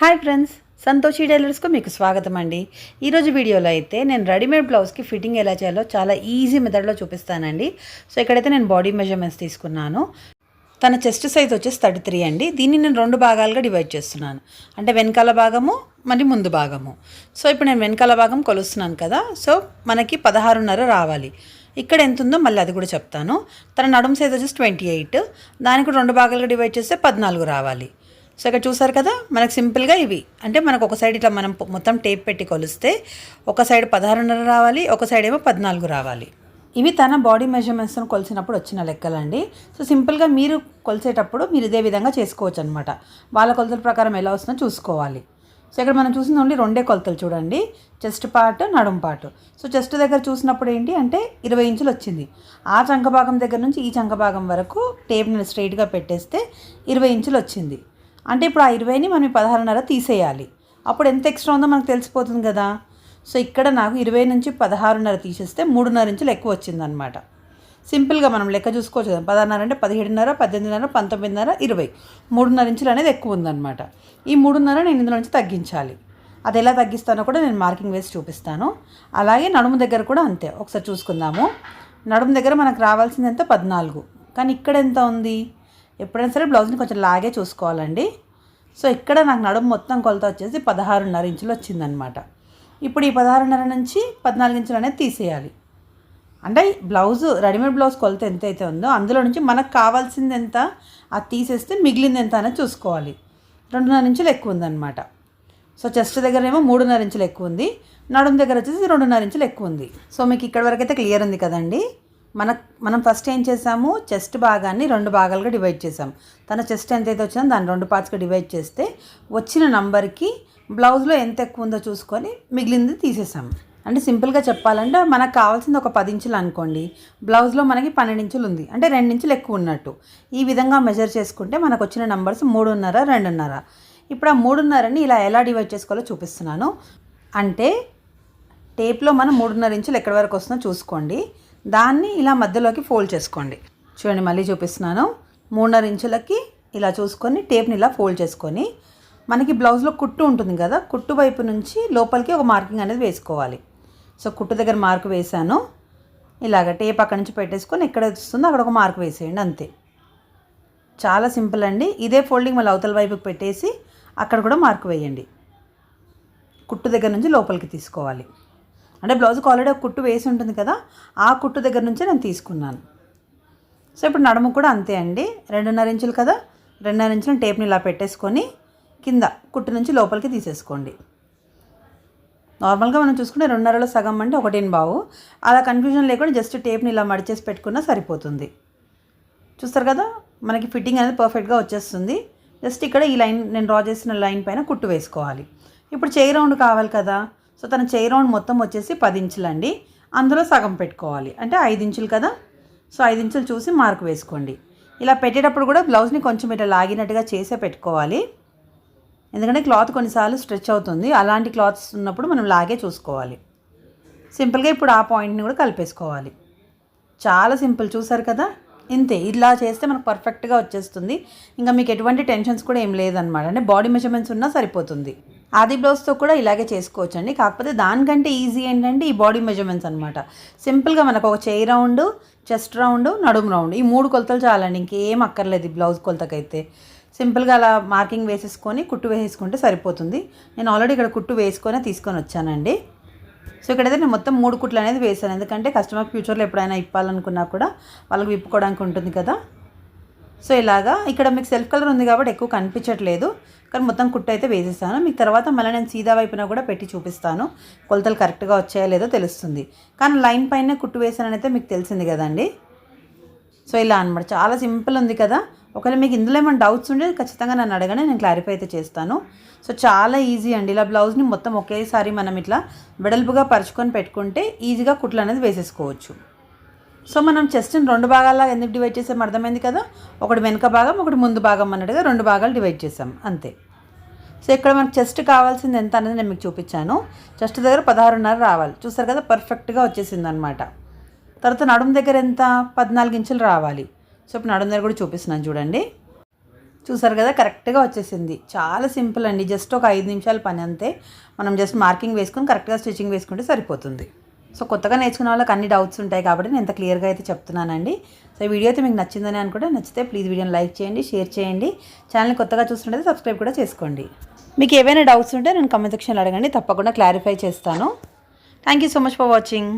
Hi friends Santoshi టైలర్స్కు మీకు స్వాగతం అండి. ఈరోజు వీడియోలో అయితే నేను రెడీమేడ్ బ్లౌజ్కి ఫిట్టింగ్ ఎలా చేయాలో చాలా ఈజీ మెథడ్లో చూపిస్తానండి. సో ఇక్కడైతే నేను బాడీ మెజర్మెంట్స్ తీసుకున్నాను. తన చెస్ట్ సైజ్ వచ్చేసి థర్టీ త్రీ అండి. దీన్ని నేను రెండు భాగాలుగా డివైడ్ చేస్తున్నాను. అంటే వెనకాల భాగము మరి ముందు భాగము. సో ఇప్పుడు నేను వెనకాల భాగం కొలుస్తున్నాను కదా సో మనకి పదహారున్నర రావాలి. ఇక్కడ ఎంత ఉందో మళ్ళీ అది కూడా చెప్తాను. తన నడుము సైజ్ వచ్చేసి ట్వంటీ ఎయిట్. దానికి రెండు భాగాలుగా డివైడ్ చేస్తే పద్నాలుగు రావాలి. సో ఇక్కడ చూసారు కదా మనకు సింపుల్గా ఇవి. అంటే మనకు ఒక సైడ్ ఇట్లా మనం మొత్తం టేప్ పెట్టి కొలిస్తే ఒక సైడ్ పదహారున్నర రావాలి ఒక సైడ్ ఏమో పద్నాలుగు రావాలి. ఇవి తన బాడీ మెజర్మెంట్స్ని కొలిసినప్పుడు వచ్చిన లెక్కలండి. సో సింపుల్గా మీరు కొలిసేటప్పుడు మీరు ఇదే విధంగా చేసుకోవచ్చు అనమాట వాళ్ళ కొలతల ప్రకారం ఎలా వస్తుందో చూసుకోవాలి. సో ఇక్కడ మనం చూసింది ఓన్లీ రెండే కొలతలు చూడండి. చెస్ట్ పార్ట్ నడుం పార్ట్. సో చెస్ట్ దగ్గర చూసినప్పుడు ఏంటి అంటే ఇరవై ఇంచులు వచ్చింది. ఆ చంక భాగం దగ్గర నుంచి ఈ చంక భాగం వరకు టేప్ని స్ట్రైట్గా పెట్టేస్తే ఇరవై ఇంచులు వచ్చింది. అంటే ఇప్పుడు ఆ ఇరవైని మనం పదహారున్నర తీసేయాలి. అప్పుడు ఎంత ఎక్స్ట్రా ఉందో మనకు తెలిసిపోతుంది కదా. సో ఇక్కడ నాకు ఇరవై నుంచి పదహారున్నర తీసేస్తే మూడున్నర ఇంచులు ఎక్కువ వచ్చిందనమాట సింపుల్గా మనం లెక్క చూసుకోవచ్చు కదా. పదహారున్నర అంటే పదిహేడున్నర పద్దెనిమిదిన్నర పంతొమ్మిదిన్నర ఇరవై. మూడున్నర ఇంచులు అనేది ఎక్కువ ఉందన్నమాట. ఈ మూడున్నర నేను ఇందులో నుంచి తగ్గించాలి. అది ఎలా తగ్గిస్తానో కూడా నేను మార్కింగ్ వేసి చూపిస్తాను. అలాగే నడుము దగ్గర కూడా అంతే. ఒకసారి చూసుకుందాము. నడుము దగ్గర మనకు రావాల్సింది ఎంత? పద్నాలుగు. కానీ ఇక్కడ ఎంత ఉంది? ఎప్పుడైనా సరే బ్లౌజ్ని కొంచెం లాగే చూసుకోవాలండి. సో ఇక్కడ నాకు నడుము మొత్తం కొలత వచ్చేసి పదహారున్నర ఇంచులు వచ్చిందనమాట ఇప్పుడు ఈ పదహారున్నర నుంచి పద్నాలుగు ఇంచులు అనేది తీసేయాలి. అంటే బ్లౌజ్ రెడీమేడ్ బ్లౌజ్ కొలత ఎంత అయితే ఉందో అందులో నుంచి మనకు కావాల్సింది ఎంత అది తీసేస్తే మిగిలింది ఎంత అనేది చూసుకోవాలి. రెండున్నర ఇంచులు ఎక్కువ ఉందన్నమాట. సో చెస్ట్ దగ్గర ఏమో మూడున్నర ఇంచులు ఎక్కువ ఉంది. నడుము దగ్గర వచ్చేసి రెండున్నర ఇంచులు ఎక్కువ ఉంది. సో మీకు ఇక్కడ వరకు అయితే క్లియర్ ఉంది కదండి. మన మనం ఫస్ట్ ఏం చేసాము? చెస్ట్ భాగాన్ని రెండు భాగాలుగా డివైడ్ చేసాం తన చెస్ట్ ఎంతైతే వచ్చిందో దాన్ని రెండు పార్ట్స్గా డివైడ్ చేస్తే వచ్చిన నంబర్కి బ్లౌజ్లో ఎంత ఎక్కువ ఉందో చూసుకొని మిగిలింది తీసేసాం. అంటే సింపుల్గా చెప్పాలంటే మనకు కావాల్సింది ఒక పది ఇంచులు అనుకోండి. బ్లౌజ్లో మనకి పన్నెండు ఇంచులు ఉంది. అంటే రెండు ఇంచులు ఎక్కువ ఉన్నట్టు. ఈ విధంగా మెజర్ చేసుకుంటే మనకు వచ్చిన నంబర్స్ మూడున్నర రెండున్నర. ఇప్పుడు ఆ మూడున్నరని ఇలా ఎలా డివైడ్ చేసుకోవాలో చూపిస్తున్నాను. అంటే టేప్లో మనం మూడున్నర ఇంచులు ఎక్కడి వరకు వస్తుందో చూసుకోండి. దాన్ని ఇలా మధ్యలోకి ఫోల్డ్ చేసుకోండి. చూడండి మళ్ళీ చూపిస్తున్నాను. మూడున్నర ఇంచులకి ఇలా చూసుకొని టేప్ని ఇలా ఫోల్డ్ చేసుకొని మనకి బ్లౌజ్లో కుట్టు ఉంటుంది కదా కుట్టు వైపు నుంచి లోపలికి ఒక మార్కింగ్ అనేది వేసుకోవాలి. సో కుట్టు దగ్గర మార్క్ వేసాను ఇలాగ టేప్ అక్కడి నుంచి పెట్టేసుకొని ఎక్కడ వస్తుందో అక్కడ ఒక మార్క్ వేసేయండి అంతే. చాలా సింపుల్ అండి. ఇదే ఫోల్డింగ్ మళ్ళీ అవతల వైపుకి పెట్టేసి అక్కడ కూడా మార్క్ వేయండి. కుట్టు దగ్గర నుంచి లోపలికి తీసుకోవాలి. అంటే బ్లౌజ్కి ఆల్రెడీ ఒక కుట్టు వేసి ఉంటుంది కదా ఆ కుట్టు దగ్గర నుంచే నేను తీసుకున్నాను. సో ఇప్పుడు నడుము కూడా అంతే అండి. రెండున్నర ఇంచులు కదా రెండున్నర ఇంచులు టేప్ని ఇలా పెట్టేసుకొని కింద కుట్టు నుంచి లోపలికి తీసేసుకోండి. నార్మల్గా మనం చూసుకుంటే రెండున్నరలో సగం అంటే ఒకటిని బావు. అలా కన్ఫ్యూజన్ లేకుండా జస్ట్ టేప్ని ఇలా మడిచేసి పెట్టుకున్నా సరిపోతుంది. చూస్తారు కదా మనకి ఫిట్టింగ్ అనేది పర్ఫెక్ట్గా వచ్చేస్తుంది. జస్ట్ ఇక్కడ ఈ లైన్ నేను డ్రా చేసిన లైన్ పైన కుట్టు వేసుకోవాలి. ఇప్పుడు చేయి రౌండ్ కావాలి కదా సో తన చేయి రౌండ్ మొత్తం వచ్చేసి పది ఇంచులండి. అందులో సగం పెట్టుకోవాలి. అంటే ఐదు ఇంచులు కదా? సో ఐదు ఇంచులు చూసి మార్క్ వేసుకోండి. ఇలా పెట్టేటప్పుడు కూడా బ్లౌజ్ని కొంచెం ఇట్లా లాగినట్టుగా చేసే పెట్టుకోవాలి. ఎందుకంటే క్లాత్ కొన్నిసార్లు స్ట్రెచ్ అవుతుంది. అలాంటి క్లాత్స్ ఉన్నప్పుడు మనం లాగే చూసుకోవాలి. సింపుల్గా ఇప్పుడు ఆ పాయింట్ని కూడా కలిపేసుకోవాలి. చాలా సింపుల్ చూసారు కదా? ఇంతే. ఇలా చేస్తే మనకు పర్ఫెక్ట్గా వచ్చేస్తుంది. ఇంకా మీకు ఎటువంటి టెన్షన్స్ కూడా ఏం లేదనమాట అంటే బాడీ మెజర్మెంట్స్ ఉన్నా సరిపోతుంది. ఆది బ్లౌజ్తో కూడా ఇలాగే చేసుకోవచ్చు అండి కాకపోతే దానికంటే ఈజీ ఏంటంటే ఈ బాడీ మెజర్మెంట్స్ అనమాట సింపుల్గా మనకు ఒక చేయి రౌండ్ చెస్ట్ రౌండ్ నడుము రౌండ్ ఈ మూడు కొలతలు చాలండి. ఇంకేం అక్కర్లేదు ఈ బ్లౌజ్ కొలతకైతే. సింపుల్గా అలా మార్కింగ్ వేసేసుకొని కుట్టు వేసేసుకుంటే సరిపోతుంది. నేను ఆల్రెడీ ఇక్కడ కుట్టు వేసుకొని తీసుకొని వచ్చానండి. సో ఇక్కడైతే నేను మొత్తం మూడు కుట్లు అనేది వేసాను ఎందుకంటే కస్టమర్ ఫ్యూచర్లో ఎప్పుడైనా ఇప్పాలనుకున్నా కూడా వాళ్ళకి విప్పుకోవడానికి ఉంటుంది కదా. సో ఇలాగా ఇక్కడ మీకు సెల్ఫ్ కలర్ ఉంది కాబట్టి ఎక్కువ కనిపించట్లేదు. కానీ మొత్తం కుట్టు అయితే వేసేసాను. మీకు తర్వాత మళ్ళీ నేను సీదా వైపున కూడా పెట్టి చూపిస్తాను. కొలతలు కరెక్ట్గా వచ్చాయో లేదో తెలుస్తుంది. కానీ లైన్ పైన కుట్టు వేసానైతే మీకు తెలిసింది కదండి. సో ఇలా అనమాట చాలా సింపుల్ ఉంది కదా. ఒకవేళ మీకు ఇందులో ఏమైనా డౌట్స్ ఉంటే ఖచ్చితంగా నన్ను అడగనే నేను క్లారిఫై అయితే చేస్తాను. సో చాలా ఈజీ అండి. ఇలా బ్లౌజ్ని మొత్తం ఒకేసారి మనం ఇట్లా వెడల్పుగా పరుచుకొని పెట్టుకుంటే ఈజీగా కుట్లు అనేది వేసేసుకోవచ్చు. సో మనం చెస్ట్ని రెండు భాగాల్లో ఎందుకు డివైడ్ చేసాం అర్థమైంది కదా? ఒకటి వెనుక భాగం ఒకటి ముందు భాగం అన్నట్టుగా రెండు భాగాలు డివైడ్ చేసాం అంతే. సో ఇక్కడ మనకు చెస్ట్ కావాల్సింది ఎంత అనేది నేను మీకు చూపించాను. చెస్ట్ దగ్గర పదహారున్నర రావాలి. చూసారు కదా? పర్ఫెక్ట్గా వచ్చేసింది అనమాట తర్వాత నడుము దగ్గర ఎంత? పద్నాలుగు ఇంచులు రావాలి. సో ఇప్పుడు నడుము దగ్గర కూడా చూపిస్తున్నాను చూడండి. చూసారు కదా? కరెక్ట్గా వచ్చేసింది. చాలా సింపుల్ అండి. జస్ట్ ఒక ఐదు నిమిషాల పని అంతే. మనం జస్ట్ మార్కింగ్ వేసుకొని కరెక్ట్గా స్టిచ్చింగ్ వేసుకుంటే సరిపోతుంది. సో కొత్తగా నేర్చుకున్న వాళ్ళకి అన్ని డౌట్స్ ఉంటాయి కాబట్టి నేను ఇంత క్లియర్గా అయితే చెప్తున్నానండి. సో ఈ వీడియో అయితే మీకు నచ్చిందని అనుకుంటే. నచ్చితే ప్లీజ్ వీడియోని లైక్ చేయండి షేర్ చేయండి. ఛానల్ని కొత్తగా చూస్తుంటే సబ్స్క్రైబ్ కూడా చేసుకోండి. మీకు ఏవైనా డౌట్స్ ఉంటే నేను కమెంట్ సెక్షన్లో అడగండి. తప్పకుండా క్లారిఫై చేస్తాను. Thank you so much for watching